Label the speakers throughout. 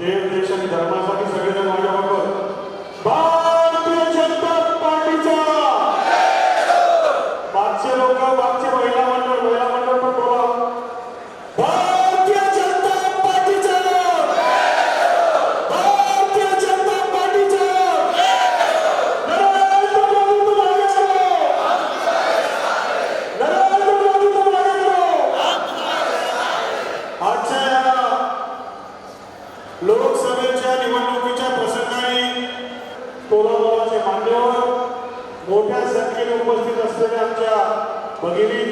Speaker 1: देव देश आणि धर्मासाठी सगळेजण माझ्याबरोबर भारतीय जनता पार्टीचा. मागचे लोक मागचे भगिनी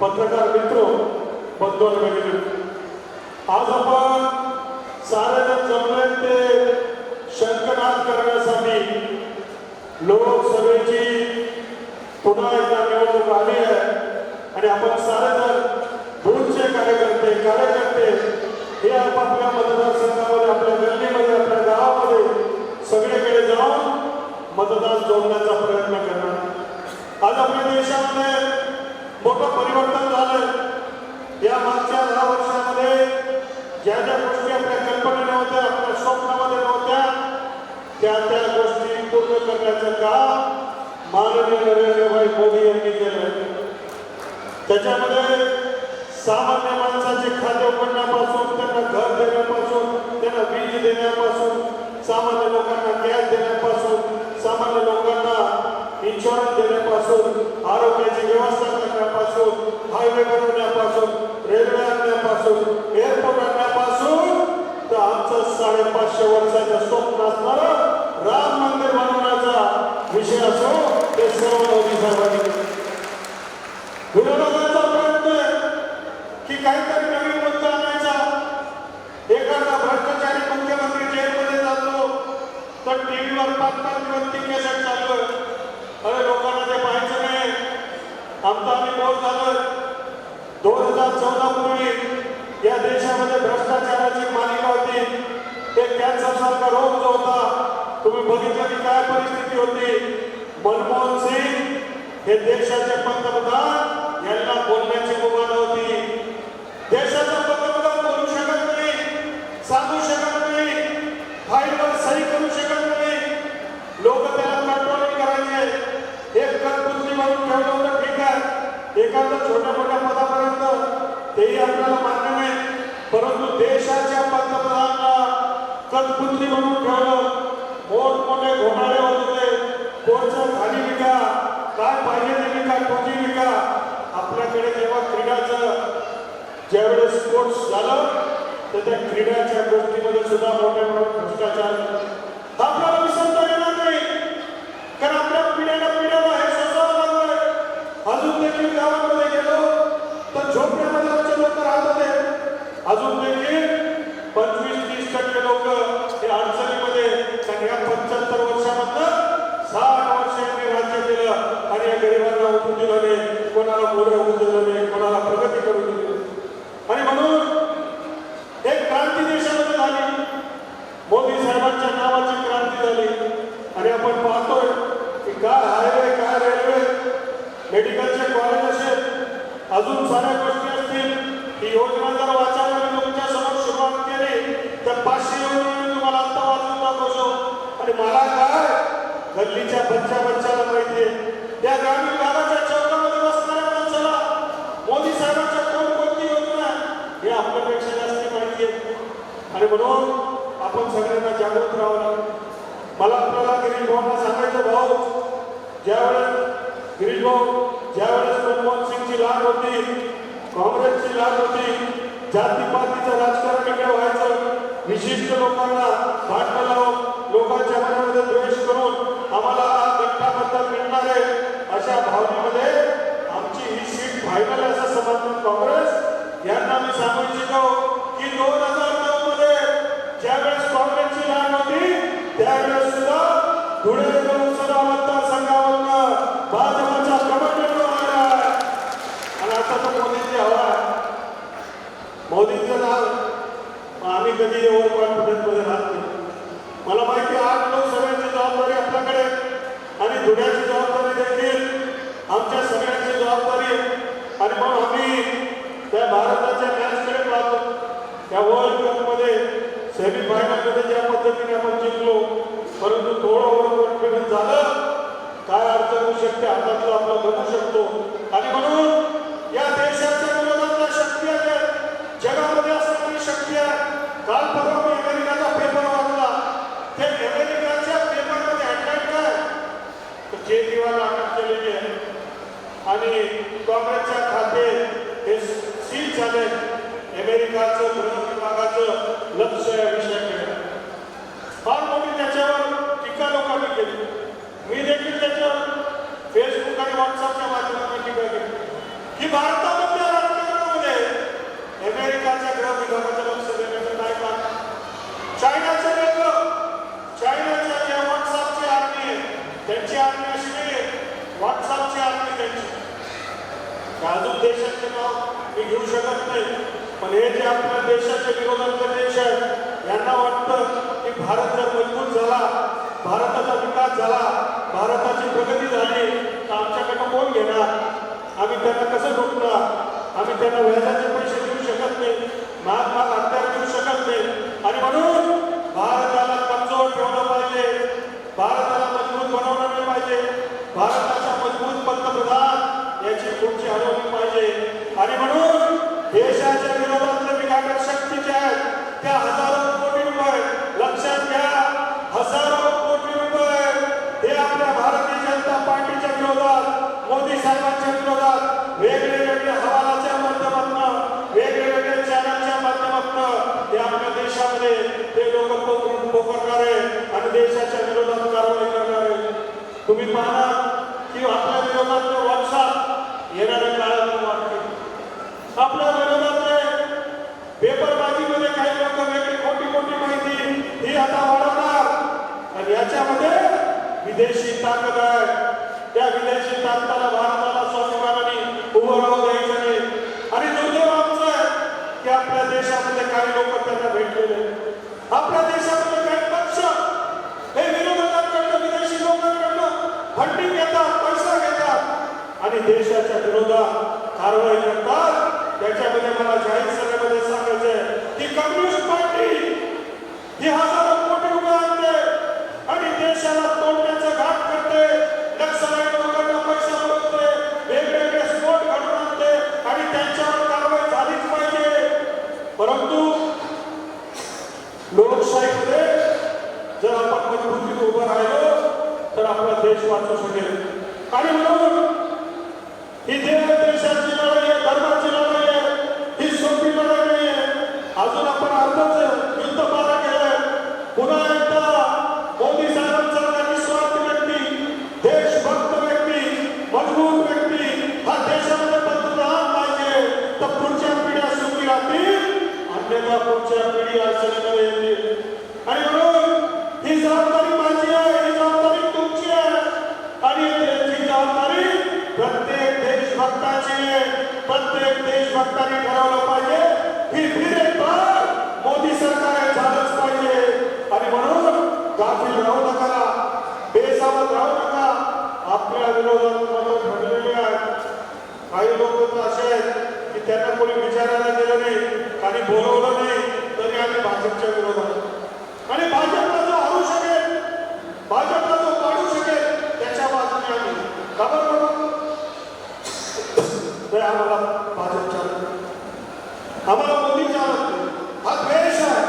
Speaker 1: पत्रकार मित्र बंधू आणि भगिनी आज आपण सारेजण जमले ते शंकनाद करण्यासाठी लोकसभेची पुन्हा एकदा निवडणूक आली आहे आणि आपण सारेजण दूरचे कार्यकर्ते कार्यकर्ते हे आपापल्या मतदारसंघामध्ये आपल्या गल्लीमध्ये आपल्या गावामध्ये सगळीकडे जाऊन मतदान जोडण्याचा प्रयत्न करणार. आज आपल्या देशामध्ये मोठं परिवर्तन झालं या मागच्या दहा वर्षामध्ये ज्या ज्या गोष्टी आपल्या कल्पनेने नव्हत्या आपल्या स्वप्नामध्ये नव्हत्या त्या त्या गोष्टी पूर्ण करण्याचं काम माननीय नरेंद्रभाई मोदी यांनी केलं त्याच्यामध्ये सामान्य माणसाचे खाते उघडण्यापासून त्यांना घर काहीतरी नवीन मुद्दा आणायचा एखादा भ्रष्टाचारी मुख्यमंत्री जेलमध्ये जातो तर टीव्हीवर पाच पाच दिवस ती केसेट चालू अरे लोकांना ते पाहायचं नाही आमचा आम्ही बोल झालं दोन हजार चौदा पूर्वी या देशामध्ये भ्रष्टाचाराची मालिका होती एक कॅन्सर सारखा रोग जो होता तुम्ही बघितलं की काय परिस्थिती होती मनमोहन सिंग हे देशाचे पंतप्रधान मोठमोठे घोटाळे होत. होते कोणचं खाली विका काय पाहिजे ते विका कोणी विका. आपल्याकडे जेव्हा क्रीडाचं ज्यावेळेस स्पोर्ट्स झालं तर त्या क्रीडाच्या गोष्टीमध्ये सुद्धा मोठ्या मोठ्या भ्रष्टाचार आपल्याला विसरता येणार नाही. कारण आपल्या पिढ्याला पिढ्याला हे सोसावं लागलंय. अजून देखील गावामध्ये गेलो तर झोपड्यामध्ये आमचे लोक राहत होते. अजून देखील पंचवीस तीस टक्के लोक हे अडचणीमध्ये कारण या पंच्याहत्तर वर्षामधनं साठ वर्ष यांनी राज्य केलं आणि या गरिबांना उठून दिलं नाही कोणाला मोरे होऊ दिलं नाही कोणाला प्रगती करू दिली नाही. आणि म्हणून एक क्रांती देशामध्ये झाली मोदी साहेबांच्या नावाची क्रांती झाली आणि आपण पाहतोय की काय हायवे काय रेल्वे मेडिकलचे कॉलेज असेल अजून साऱ्या गोष्टी असतील ही योजना जर वाचायला मी तुमच्यासमोर सुरुवात केली तर पाचशे योजना मी तुम्हाला आता वाचून दाखवतो आणि मला काय? गल्लीच्या बच्च्या बच्चाला माहितीये त्या ग्रामीण भागाच्या चौकामध्ये बसणाऱ्या माणसाला मोदी साहेबांच्या कोण कोणती योजना हे आपल्यापेक्षा जास्त माहिती आहे. आणि म्हणून आपण सगळ्यांना जागृत राहावं लागेल. मला आपल्याला गिरीश भाऊंना सांगायचं भाऊ ज्यावेळेस गिरीश भाऊ ज्यावेळेस मनमोहन सिंगची लाट होती काँग्रेसची लाट होती जातीपातीचं राजकारण इकडे व्हायचं विशिष्ट लोकांना भांडण लावून लोकांच्या मनामध्ये द्वेष करून आम्हाला गटाबद्दल मिळणार आहे अशा भावनेमध्ये आमची ही सीट फायनल असं समर्थन काँग्रेस. यांना मी सांगू इच्छितो की दोन हजार नऊ मध्ये ज्यावेळेस काँग्रेसची लाईन होती त्यावेळेस सुद्धा धुळे लोकसभा मतदारसंघावरनं भाजपचा कमांडर आणि आता तो मोदींची हवा मोदींचं नाव आम्ही कधी ओव्हर कॉन्फिडन्समध्ये राहत नाही मला माहिती आहे, आठ लोकसभेची जबाबदारी आपल्याकडे आणि धुण्याची जबाबदारी देखील आमच्या सगळ्यांची जबाबदारी आणि मग आम्ही त्या भारताच्या मॅचकडे पाहतो. त्या वर्ल्ड कपमध्ये सेमीफायनलमध्ये ज्या पद्धतीने आपण जिंकलो परंतु थोडं ओव्हर कॉन्फिडन्स झालं काय अडचण होऊ शकते हातातलं आपलं बनू शकतो. आणि म्हणून या देशाच्या आहे काल परवा मी अमेरिकाचा पेपर वाचला ते अमेरिकाच्या पेपरमध्ये हेडलाईन काय तर केजरीवाल अटक केलेली आहे आणि काँग्रेसच्या खाते हे सील झाले अमेरिकाचं गृह विभागाचं लक्ष या विषयाकडे. फार मोठी त्याच्यावर टीका लोकांनी केली मी देखील त्याच्यावर फेसबुक आणि व्हॉट्सअपच्या माध्यमातून टीका केली की भारतामधल्या राजकारणामध्ये अमेरिकाच्या गृह विभागाचं लक्ष देण्याचं काय कारण चायनाचं वेगळं चायनाच्या ज्या व्हॉट्सअपची आर्मी आहे त्यांची आर्मी अशी नाही आहे व्हॉट्सअपची आर्मी त्यांची अजून देशाचे नाव मी घेऊ शकत नाही पण हे जे आपल्या देशाच्या विरोधातले देश आहेत यांना वाटतं की भारत जर मजबूत झाला भारताचा विकास झाला भारताची प्रगती झाली तर आमच्याकडनं कोण घेणार? आम्ही त्यांना कसं रोखणार आम्ही त्यांना व्याजाचे पैसे देऊ शकत नाही महात्मा अत्यार देऊ शकत नाही. आणि म्हणून भारताला कमजोर ठेवलं पाहिजे भारताला मजबूत बनवलं नाही पाहिजे. भारताचा मजबूत पंतप्रधान याची पुढची हरवली पाहिजे. आणि म्हणून देशाच्या हे आपल्या देशामध्ये ते लोक पोकरून पोकरणारे आणि देशाच्या विरोधात कारवाई करणारे. तुम्ही पाहणार की आपल्या विरोधातले व्हॉट्सअप येणाऱ्या काळात वाटते आपल्या विरोधातले पेपरबाजीमध्ये काही लोक वेगळी खोटी खोटी माहिती ही आता वाढवणार. आणि याच्यामध्ये विदेशी ताकद आहे. त्या विदेशी ताकदाला भारताला स्वाभिमानाने उभं राहू द्यायचं नाही आणि दुर्दैव आमचं आहे की आपल्या देशामध्ये काही लोक त्यांना भेटलेले आपल्या देशामध्ये काही पक्ष हे विरोधकांकडनं विदेशी लोकांकडनं फंडिंग घेतात पैसा घेतात. आणि देशाच्या विरोधात कारवाई करतात. त्याच्यामध्ये मला जाहीर सभेमध्ये सांगायचं की कम्युनिस्ट पार्टी ही हजारो कोटी रुपये आणते आणि देशाला तोडण्याचं आपण उभं राहिलो तर आपला देश वाचू शकेल. आणि म्हणून ही जे देशाची लढाई आहे धर्माची लढाई आहे ही सोपी लढाई नाही आहे. अजून आपण अर्धच त्यांना कोणी विचारायला गेलं नाही. आणि बोलवलं नाही तरी आम्ही भाजपच्या विरोधात आणि भाजपला जो हरू शकेल भाजपला जो पाडू शकेल त्याच्या बाजूने आम्ही. खबर म्हणून ते आम्हाला भाजपच्या आम्हाला मोदीच्या आवडते हा द्वेष आहे.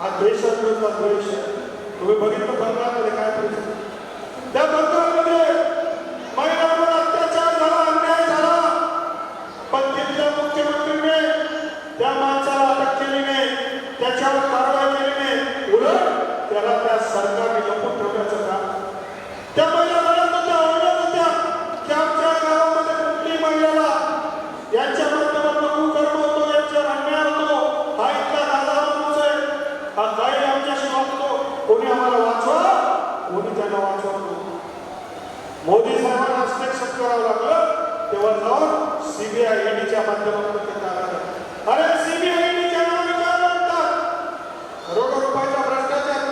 Speaker 1: हा देशाविरुद्ध द्वेष आहे. तुम्ही बघितलं बंगालमध्ये काय परिस्थिती? त्या बंगालमध्ये महिलांवर अत्याचार झाला अन्याय झाला पण तिथल्या मुख्यमंत्रीने त्या माणसाला अटक केली नाही त्याच्यावर कारवाई केली नाही उलट त्याला त्या सरकारने लपून ठेवण्याचं काम त्या महिला लढत होत्या ओरडत होत्या की आमच्या गावामध्ये कुठली महिलाला यांच्या माध्यमातून कुकर्म होतो यांच्यावर अन्याय होतो हा इतका दादा माणूस आहे हा काय आमच्याशी वागतो कोणी आम्हाला वाचवा कोणी त्यांना वाचवतो मोदी साहेबांना हस्तक्षेप करावं लागलं तेव्हा जाऊन सीबीआय ईडीच्या माध्यमातून ते कारवाई अरे सीबीआय ईडीच्या नावाने काय म्हणतात. करोडो रुपयाचा भ्रष्टाचार.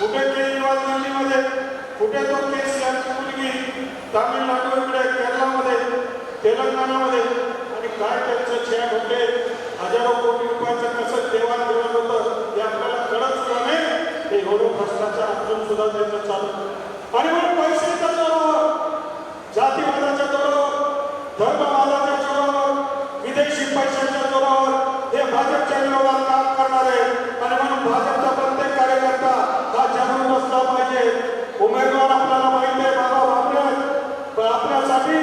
Speaker 1: कुठे केजरीवाल दिल्लीमध्ये कुठे तो केस यांची मुलगी तामिळनाडू इकडे केरळामध्ये तेलंगणामध्ये आणि काय त्यांचं छेड होते हजारो कोटी रुपयाचं कसं देवाणघेवाण होतं ते आपल्याला कळत नाही. ते एवढं भ्रष्टाचार अजून सुद्धा त्यांचं चालू आहे. आणि मग पैशाच्या जोरावर जातीवादाच्या जोरावर धर्मवादाच्या जोरावर विदेशी पैशाच्या जोरावर हे भाजपच्या विरोधात काम करणारे आणि म्हणून भाजपचा प्रत्येक कार्यकर्ता हा जागरूक असला पाहिजे. उमेदवार आपल्याला माहिती आहे बाबा आपल्या पण आपल्यासाठी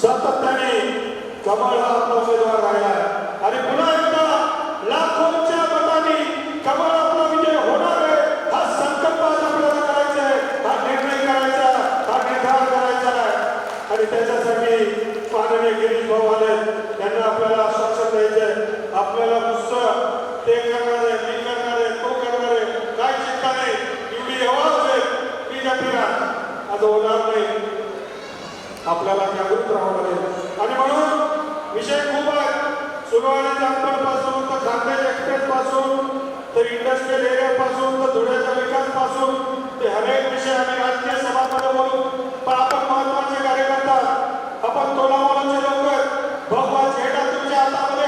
Speaker 1: सातत्याने कमळ हा आपला उमेदवार राहिला आहे. आणि पुन्हा एकदा लाखोंच्या मतांनी कमळ आपला विजय होणार आहे हा संकल्प आज आपल्याला करायचा आहे हा निर्णय करायचा आहे, हा निर्धार करायचा आहे आणि त्याच्यासाठी माननीय गिरीश भाऊ आले त्यांना आपल्याला आश्वासन द्यायचंय आपल्याला नुसतं ते करणार आहे मी करणार आहे तो करणार आहे काय चिंता नाही एवढी आवाज आहे मी जातीला आज होणार नाही आपल्याला जागृत राहावं लागेल आणि म्हणून विषय खूप आहे सुरुवाती जामपणपासून तर खानदेश एक्सप्रेस पासून तर इंडस्ट्रियल एरिया पासून तर धुळ्याच्या विकासपासून ते हरेक विषय आम्ही राजकीय सभामध्ये बोलू पण आपण महत्त्वाचे कार्यकर्ता आपण तोलामोलाचे लोक भगवा झेंडा तुमच्या हातामध्ये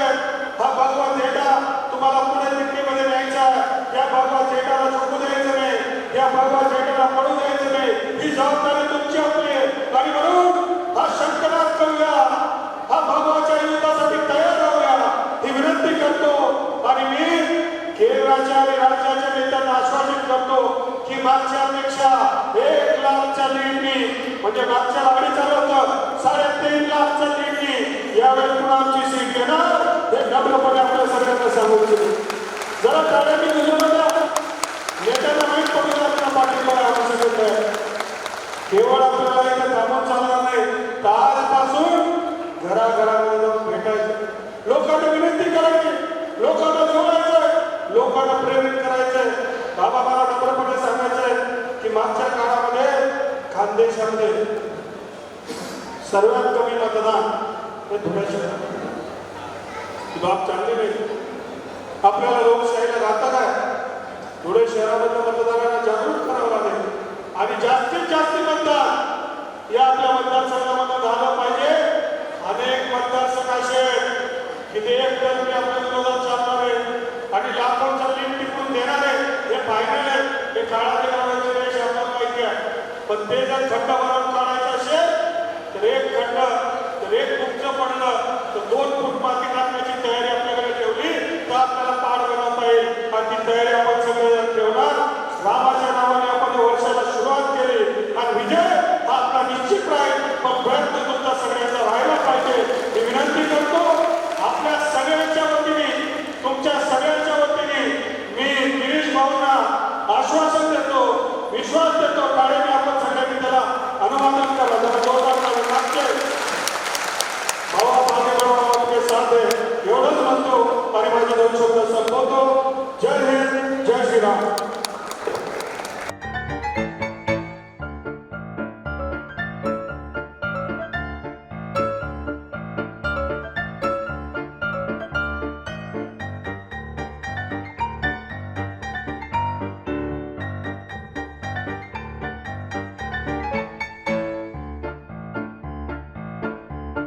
Speaker 1: हा भगवा झेंडा तुम्हाला पुणे दिल्लीमध्ये न्यायचा या भगवा झेंडाला झोपू द्यायचं नाही. या भगवा झेंडाला पडू द्यायचं नाही. ही जबाबदारी म्हणजे मागच्या अडीच होतं साडेतीन लाखच्या लीडनी यावेळी पुन्हा आमची सीट घेणार हे नम्रपणे आपल्या सगळ्यांना सांगू इच्छितो जरा टाळ्यांनी दिलं बघा. नेत्यांना माहीत पडू लागला पाठिंबा आहे आम्ही सगळं केवळ आपल्याला इथे थांबून चालणार नाही. कालपासून घराघरामध्ये जाऊन भेटायचं. लोकांना विनंती करायची. लोकांना जोडायचं लोकांना प्रेरित करायचंय. बाबा मला नम्रपणे सांगायचंय की मागच्या काळामध्ये खानदेशामध्ये सर्वात कमी मतदान हे धुळे शहरात ही बाब चांगली नाही. आपल्याला लोकशाहीला राहता काय धुळे शहरामधल्या मतदारांना जागरूक करावं लागेल. आणि जास्तीत जास्त मतदान या आपल्या मतदारसंघामध्ये झालं पाहिजे. अनेक मतदारसंघ असे आहेत की ते एक टर्म आपल्या विरोधात चालणार आहे आणि लाखोंचा लीड टिकून देणार आहे हे फायनल आहे. हे काळाचे पण ते जर खंड भरून काढायचं असेल तर एक खंड तर एक पडलं तर दोन फूट माती टाकण्याची